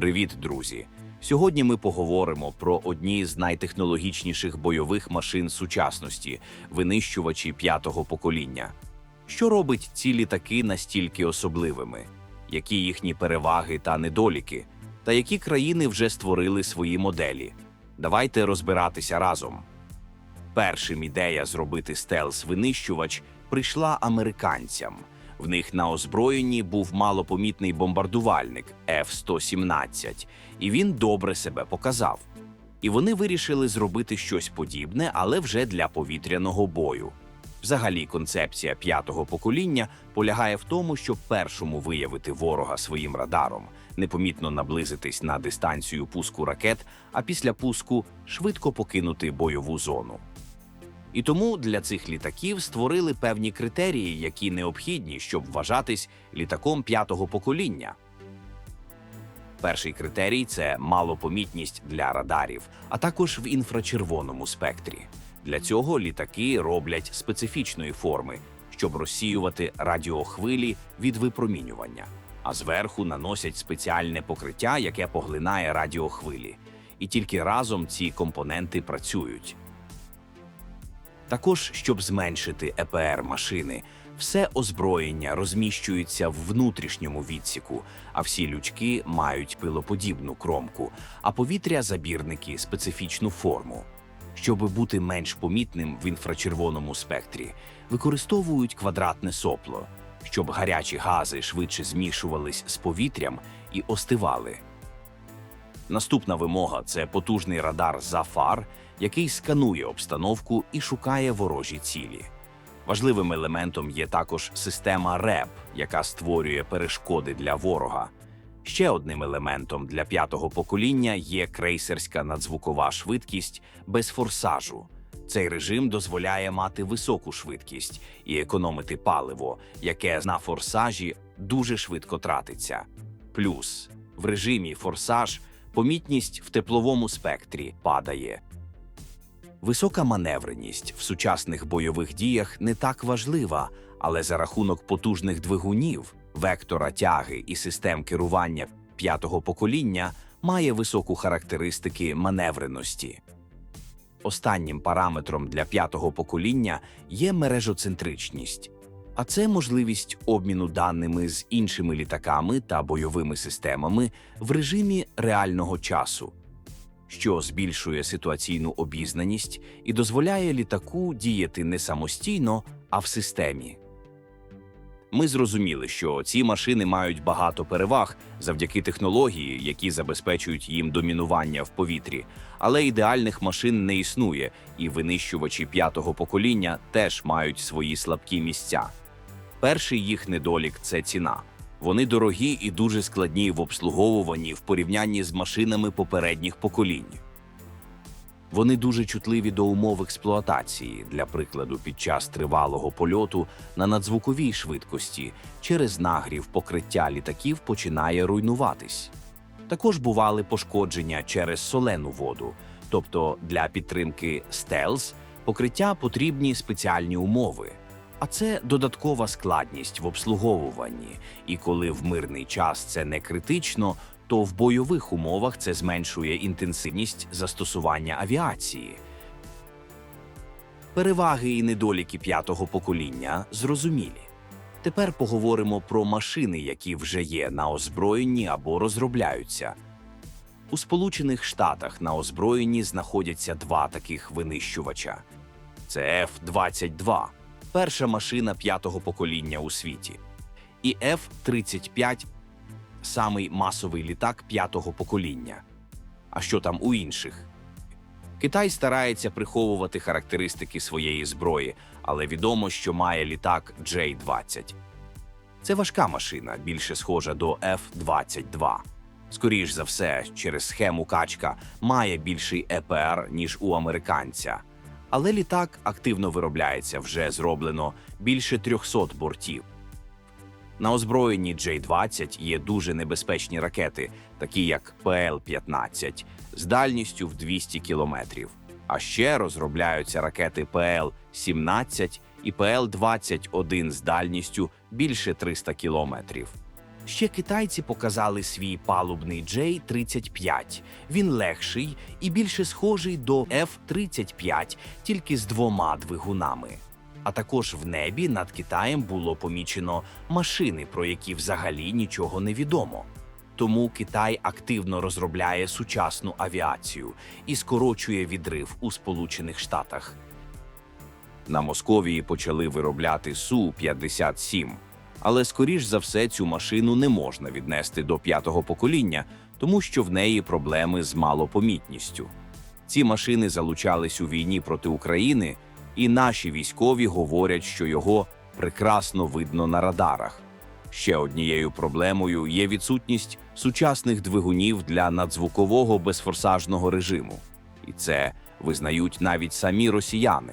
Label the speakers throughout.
Speaker 1: Привіт, друзі! Сьогодні ми поговоримо про одні з найтехнологічніших бойових машин сучасності винищувачі п'ятого покоління. Що робить ці літаки настільки особливими? Які їхні переваги та недоліки? Та які країни вже створили свої моделі? Давайте розбиратися разом. Першим ідея зробити стелс-винищувач прийшла американцям. В них на озброєнні був малопомітний бомбардувальник F-117, і він добре себе показав. І вони вирішили зробити щось подібне, але вже для повітряного бою. Взагалі, концепція п'ятого покоління полягає в тому, щоб першому виявити ворога своїм радаром, непомітно наблизитись на дистанцію пуску ракет, а після пуску швидко покинути бойову зону. І тому для цих літаків створили певні критерії, які необхідні, щоб вважатись літаком п'ятого покоління. Перший критерій це малопомітність для радарів, а також в інфрачервоному спектрі. Для цього літаки роблять специфічної форми, щоб розсіювати радіохвилі від випромінювання, а зверху наносять спеціальне покриття, яке поглинає радіохвилі. І тільки разом ці компоненти працюють. Також, щоб зменшити ЕПР машини, все озброєння розміщується в внутрішньому відсіку, а всі лючки мають пилоподібну кромку, а повітря забірники специфічну форму. Щоб бути менш помітним в інфрачервоному спектрі, використовують квадратне сопло, щоб гарячі гази швидше змішувались з повітрям і остивали. Наступна вимога це потужний радар Зафар, який сканує обстановку і шукає ворожі цілі. Важливим елементом є також система РЕП, яка створює перешкоди для ворога. Ще одним елементом для п'ятого покоління є крейсерська надзвукова швидкість без форсажу. Цей режим дозволяє мати високу швидкість і економити паливо, яке на форсажі дуже швидко тратиться. Плюс в режимі форсаж помітність в тепловому спектрі падає. Висока маневреність в сучасних бойових діях не так важлива, але за рахунок потужних двигунів, вектора тяги і систем керування п'ятого покоління має високу характеристики маневреності. Останнім параметром для п'ятого покоління є мережоцентричність, а це можливість обміну даними з іншими літаками та бойовими системами в режимі реального часу що збільшує ситуаційну обізнаність і дозволяє літаку діяти не самостійно, а в системі. Ми зрозуміли, що ці машини мають багато переваг завдяки технології, які забезпечують їм домінування в повітрі, але ідеальних машин не існує, і винищувачі п'ятого покоління теж мають свої слабкі місця. Перший їх недолік це ціна. Вони дорогі і дуже складні в обслуговуванні в порівнянні з машинами попередніх поколінь. Вони дуже чутливі до умов експлуатації, для прикладу, під час тривалого польоту на надзвуковій швидкості через нагрів покриття літаків починає руйнуватись. Також бували пошкодження через солену воду, тобто для підтримки стелс покриття потрібні спеціальні умови. А це додаткова складність в обслуговуванні. І коли в мирний час це не критично, то в бойових умовах це зменшує інтенсивність застосування авіації. Переваги і недоліки п'ятого покоління зрозумілі. Тепер поговоримо про машини, які вже є на озброєнні або розробляються. У Сполучених Штатах на озброєнні знаходяться два таких винищувача: це F-22 перша машина п'ятого покоління у світі, і F-35 самий масовий літак п'ятого покоління. А що там у інших? Китай старається приховувати характеристики своєї зброї, але відомо, що має літак J-20. Це важка машина, більше схожа до F-22. Скоріш за все, через схему качка має більший ЕПР, ніж у американця. Але літак активно виробляється, вже зроблено більше 300 бортів. На озброєнні J-20 є дуже небезпечні ракети, такі як ПЛ-15, з дальністю в 200 кілометрів. А ще розробляються ракети ПЛ-17 і ПЛ-21 з дальністю більше 300 кілометрів. Ще китайці показали свій палубний J-35. Він легший і більше схожий до F-35, тільки з двома двигунами. А також в небі над Китаєм було помічено машини, про які взагалі нічого не відомо. Тому Китай активно розробляє сучасну авіацію і скорочує відрив у Сполучених Штатах. На Московії почали виробляти Су-57. Але скоріш за все цю машину не можна віднести до п'ятого покоління, тому що в неї проблеми з малопомітністю. Ці машини залучались у війні проти України, і наші військові говорять, що його прекрасно видно на радарах. Ще однією проблемою є відсутність сучасних двигунів для надзвукового безфорсажного режиму, і це визнають навіть самі росіяни.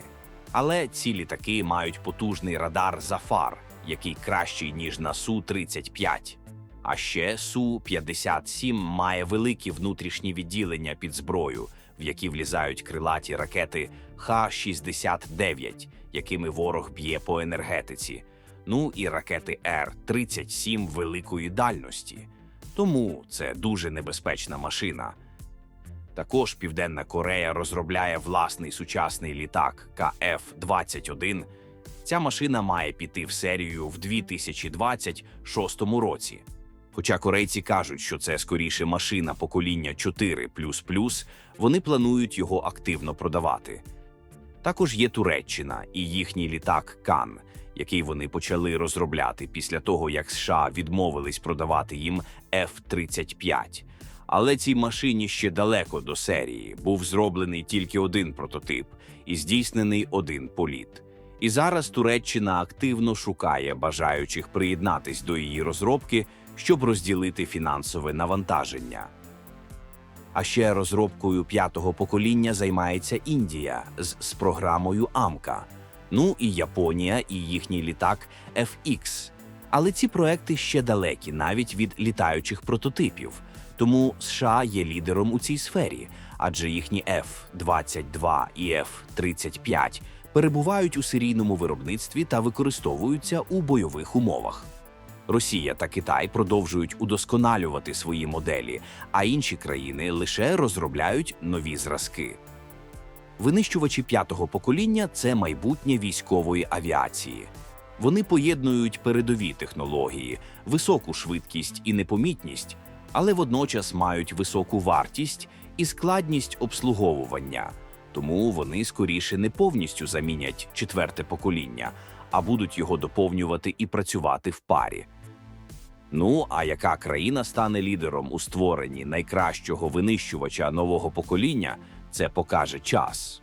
Speaker 1: Але ці літаки мають потужний радар Зафар, який кращий ніж на Су-35. А ще Су-57 має великі внутрішні відділення під зброю, в які влізають крилаті ракети Х-69, якими ворог б'є по енергетиці. Ну і ракети Р-37 великої дальності. Тому це дуже небезпечна машина. Також Південна Корея розробляє власний сучасний літак КФ-21. Ця машина має піти в серію в 2026 році. Хоча корейці кажуть, що це скоріше машина покоління 4 вони планують його активно продавати. Також є Туреччина і їхній літак Кан, який вони почали розробляти після того, як США відмовились продавати їм F-35. Але цій машині ще далеко до серії був зроблений тільки один прототип і здійснений один політ. І зараз Туреччина активно шукає бажаючих приєднатись до її розробки, щоб розділити фінансове навантаження. А ще розробкою п'ятого покоління займається Індія з, з програмою Амка. Ну і Японія і їхній літак FX. Але ці проекти ще далекі навіть від літаючих прототипів. Тому США є лідером у цій сфері, адже їхні F-22 і F-35 перебувають у серійному виробництві та використовуються у бойових умовах. Росія та Китай продовжують удосконалювати свої моделі, а інші країни лише розробляють нові зразки. Винищувачі п'ятого покоління це майбутнє військової авіації. Вони поєднують передові технології, високу швидкість і непомітність, але водночас мають високу вартість і складність обслуговування, тому вони скоріше не повністю замінять четверте покоління, а будуть його доповнювати і працювати в парі. Ну а яка країна стане лідером у створенні найкращого винищувача нового покоління, це покаже час.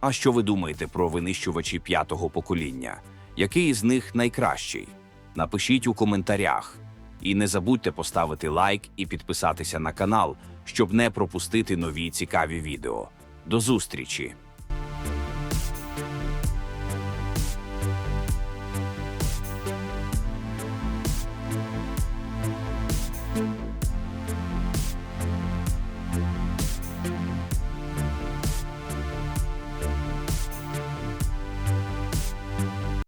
Speaker 1: А що ви думаєте про винищувачі п'ятого покоління? Який із них найкращий? Напишіть у коментарях. І не забудьте поставити лайк і підписатися на канал, щоб не пропустити нові цікаві відео. До зустрічі!